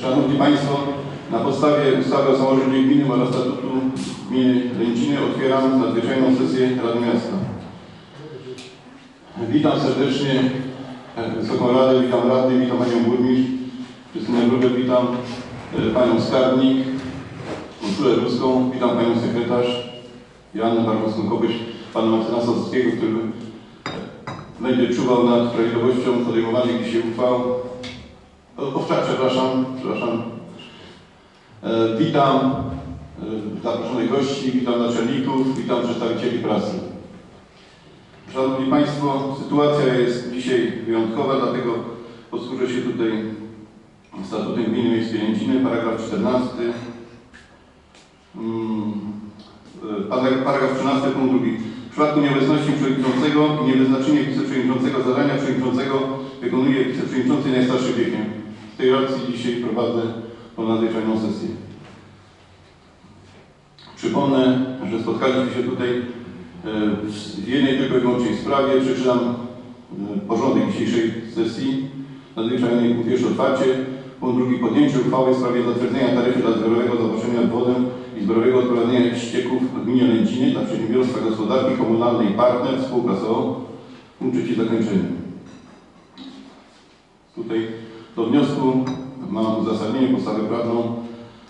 Szanowni Państwo, na podstawie ustawy o samorządzie gminy oraz statutu gminy Lęciny otwieram nadzwyczajną sesję Rady Miasta. Witam serdecznie e, Wysoką Radę, witam Rady, witam Panią Burmistrz, Krystynę Grubę, witam e, Panią Skarbnik, Urszulę Ruską, witam Panią Sekretarz, Joannę Barkowską-Kopyś, Pana Martyna Sosowskiego, który e, będzie czuwał nad prawidłowością podejmowanych dzisiaj uchwał. O, Owczak, przepraszam, przepraszam. E, witam e, zaproszonych gości, witam naczelników, witam przedstawicieli prasy. Szanowni Państwo, sytuacja jest dzisiaj wyjątkowa, dlatego posłużę się tutaj statutem Gminy Miejskiej Jęciny, paragraf 14. Mm, e, Paragraf paragraf 13, punkt drugi. W przypadku nieobecności przewodniczącego i niewyznaczenia wiceprzewodniczącego zadania dzisiaj prowadzę tą nadzwyczajną sesję. Przypomnę, że spotkaliśmy się tutaj e, w jednej tylko i wyłącznej sprawie. Przeczytam e, porządek dzisiejszej sesji nadzwyczajnej. Punkt pierwszy otwarcie. Punkt drugi podjęcie uchwały w sprawie zatwierdzenia taryfy dla zbiorowego zaopatrzenia wodę i zbiorowego odprowadzenia ścieków w gminie Lęciny dla przedsiębiorstwa gospodarki komunalnej Partner Spółka z.o.o. Punkt trzeci zakończenie. Tutaj do wniosku mam uzasadnienie, podstawę prawną.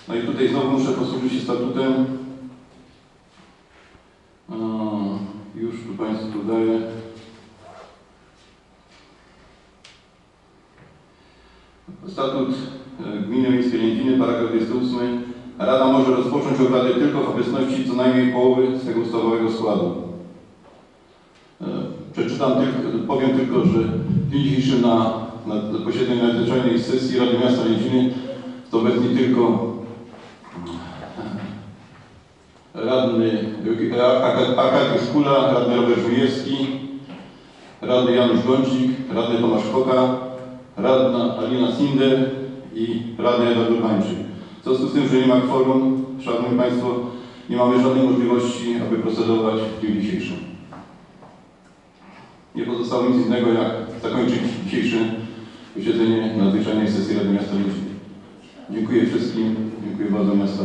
No i tutaj znowu muszę posłużyć się statutem. Już tu Państwu daję. Statut e, Gminy Miejskiej Lęciny, paragraf 28. Rada może rozpocząć obrady tylko w obecności co najmniej połowy swego ustawowego składu. E, Przeczytam tylko, powiem tylko, że w dniu dzisiejszym na, na posiedzeniu nadzwyczajnej sesji Rady Miasta Lęciny to obecni tylko radny Ak- Arkadiusz Kula, radny Robert Żujewski, radny Janusz Gądzik, radny Tomasz Koka, radna Alina Sinder i radny Edward Urbańczyk. W związku z tym, że nie ma kworum, Szanowni Państwo, nie mamy żadnej możliwości, aby procedować w dniu dzisiejszym. Nie pozostało nic innego, jak zakończyć dzisiejsze posiedzenie nadzwyczajnej sesji Rady Miasta Lęciny. Dziękuję wszystkim, dziękuję bardzo miasta